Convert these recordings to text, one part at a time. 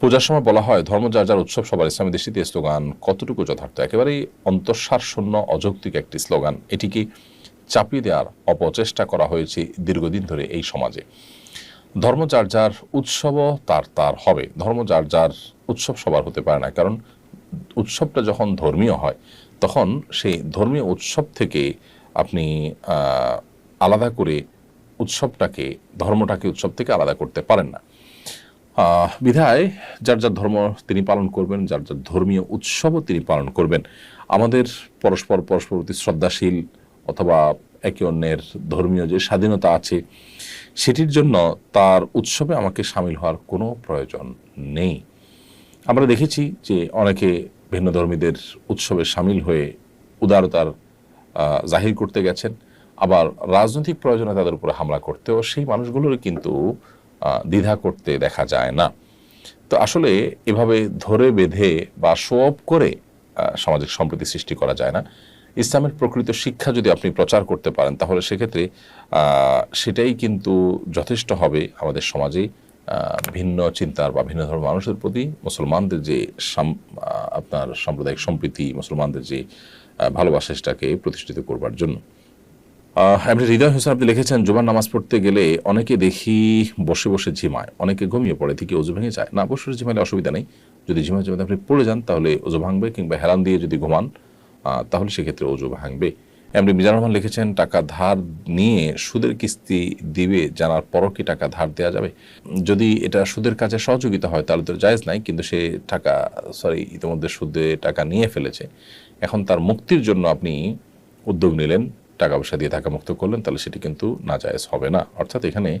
পূজার সময় বলা হয়, ধর্ম যার যার উৎসব, সবার ইসলামী দৃষ্টিতে স্লোগান কতটুকু যথার্থ? একেবারেই অন্তঃসার শূন্য অযৌক্তিক একটি স্লোগান। এটিকে চাপিয়ে দেওয়ার অপচেষ্টা করা হয়েছে দীর্ঘদিন ধরে এই সমাজে? ধর্ম যার যার উৎসবও তার তার হবে। ধর্ম যার যার উৎসব সবার হতে পারে না। কারণ উৎসবটা যখন ধর্মীয় হয়, তখন সেই ধর্মীয় উৎসব থেকে আপনি আলাদা করে উৎসবটাকে, ধর্মটাকে উৎসব থেকে আলাদা করতে পারেন না। বিধায় যার যার ধর্ম তিনি পালন করবেন, যার যার ধর্মীয় উৎসবও তিনি পালন করবেন। আমাদের পরস্পর পরস্পর প্রতি শ্রদ্ধাশীল অথবা একে অন্যের ধর্মীয় যে স্বাধীনতা আছে, সেটির জন্য তার উৎসবে আমাকে সামিল হওয়ার কোনো প্রয়োজন নেই। আমরা দেখেছি যে অনেকে ভিন্ন ধর্মীদের উৎসবে সামিল হয়ে উদারতার জাহির করতে গেছেন। আবার রাজনৈতিক প্রয়োজনে তাদের উপরে হামলা করতেও সেই মানুষগুলোর কিন্তু দ্বিধা করতে দেখা যায় না। তো আসলে এভাবে ধরে বেঁধে বা শোঅপ করে সামাজিক সম্প্রীতি সৃষ্টি করা যায় না। ইসলামের প্রকৃত শিক্ষা যদি আপনি প্রচার করতে পারেন, তাহলে সেক্ষেত্রে সেটাই কিন্তু যথেষ্ট হবে আমাদের সমাজে ভিন্ন চিন্তার বা ভিন্ন ধর্মের মানুষের প্রতি। মুসলমানদের যে আপনার সাম্প্রদায়িক সম্প্রীতি, মুসলমানদের যে ভালোবাসা, সেটাকে প্রতিষ্ঠিত করবার জন্য। এমনি হৃদয় হোসেন, আপনি লিখেছেন, জুমার নামাজ পড়তে গেলে অনেকে দেখি বসে বসে ঝিমায়, অনেকে ঘুমিয়ে পড়ে থেকে অজু ভেঙে যায়। না, বসে ঝিমালে অসুবিধা নেই। যদি ঝিমায় ঝিমাতে আপনি পড়ে যান, তাহলে অজু ভাঙবে কিংবা হেলান দিয়ে যদি ঘুমান তাহলে সেক্ষেত্রে অজু ভাঙবে। এমনি মিজানুর রহমান লিখেছেন, টাকা ধার নিয়ে সুদের কিস্তি দিবে, জানার পরও কি টাকা ধার দেওয়া যাবে? যদি এটা সুদের কাজে সহযোগিতা হয়, তাহলে তো জায়েজ নাই, কিন্তু সে টাকা, সরি, ইতিমধ্যে সুদে টাকা নিয়ে ফেলেছে। এখন তার মুক্তির জন্য আপনি উদ্যোগ নিলেন। টাকা পয়সা দিয়ে টাকা মুক্ত করলেন, তাহলে সেটি কিন্তু নাজায়েজ হবে না। অর্থাৎ এখানে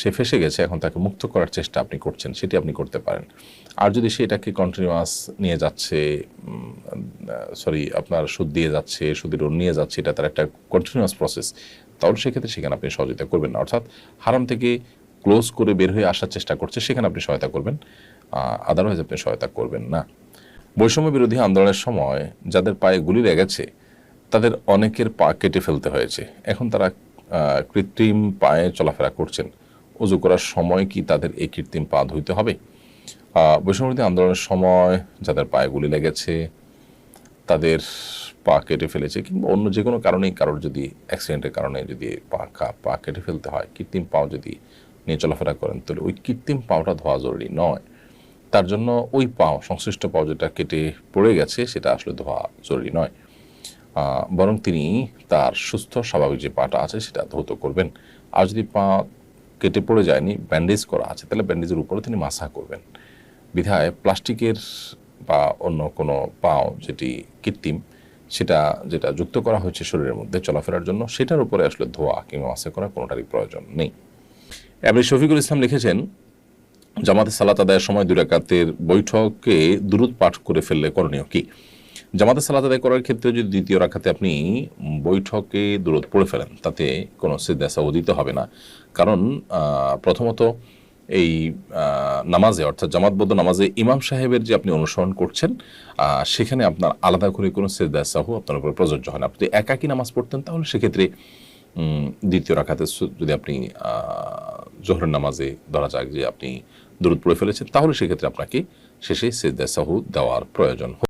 সে ফেসে গেছে, এখন তাকে মুক্ত করার চেষ্টা আপনি করছেন, সেটি আপনি করতে পারেন। আর যদি সে এটাকে কন্টিনিউয়াস নিয়ে যাচ্ছে সরি আপনার সুদ দিয়ে যাচ্ছে সুদের ঋণ নিয়ে যাচ্ছে, এটা তার একটা কন্টিনিউয়াস প্রসেস তাহলে সেক্ষেত্রে সেখানে আপনি সহযোগিতা করবেন না। অর্থাৎ হারাম থেকে ক্লোজ করে বের হয়ে আসার চেষ্টা করছে, সেখানে আপনি সহায়তা করবেন আদারওয়াইজ আপনি সহায়তা করবেন না। বৈষম্য বিরোধী আন্দোলনের সময় যাদের পায়ে গুলি লেগেছে তাদের অনেকের পা কেটে ফেলতে হয়েছে। এখন তারা কৃত্রিম পায়ে চলাফেরা করছেন। উজু করার সময় কি তাদের এই কৃত্রিম পা ধুইতে হবে? আহ, আন্দোলনের সময় যাদের পায়ে গুলি লেগেছে তাদের পা কেটে ফেলেছে কিংবা অন্য যে কোনো কারণেই কারোর যদি অ্যাক্সিডেন্টের কারণে যদি পা পা কেটে ফেলতে হয় কৃত্রিম পাও যদি নিয়ে চলাফেরা করেন তাহলে ওই কৃত্রিম পাওটা ধোয়া জরুরি নয়। তার জন্য ওই পাও সংশ্লিষ্ট পাও যেটা কেটে পড়ে গেছে সেটা আসলে ধোয়া জরুরি নয়। বরং তিনি তার সুস্থ, স্বাভাবিক যে পাটা আছে সেটা ধৌত করবেন। আর যদি পা কেটে পড়ে যায়নি, ব্যান্ডেজ করা আছে, তাহলে ব্যান্ডেজের উপরে তিনি মাসা করবেন। বিধায় প্লাস্টিকের বা অন্য কোনো পাও যেটি কৃত্রিম, সেটা যেটা যুক্ত করা হয়েছে শরীরের মধ্যে চলাফেরার জন্য, সেটার উপরে আসলে ধোয়া কিংবা মাসা করা কোনোটারই প্রয়োজন নেই। এমনি শফিকুল ইসলাম লিখেছেন, জামাতে সালাত আদায়ের সময় দুই রাকাতের বৈঠকে দূরত পাঠ করে ফেললে করণীয় কি? জামাতে সালাত আদায় করার ক্ষেত্রে যদি দ্বিতীয় রাখাতে আপনি বৈঠকে দূরত পড়ে ফেলেন, তাতে কোনো সিদ্ধাসা দিতে হবে না। কারণ প্রথমত এই নামাজে, অর্থাৎ জামাতবদ্ধ নামাজে ইমাম সাহেবের যে আপনি অনুসরণ করছেন সেখানে আপনার আলাদা করে কোনো সেদাসাহ আপনার উপর প্রযোজ্য হয় না। আপনি একাকী নামাজ পড়তেন, তাহলে সেক্ষেত্রে দ্বিতীয় রাখাতে যদি আপনি জোহরের নামাজে ধরা যাক যে আপনি দূরত পড়ে ফেলেছেন, তাহলে সেক্ষেত্রে আপনাকে শেষে সেদাসাহু দেওয়ার প্রয়োজন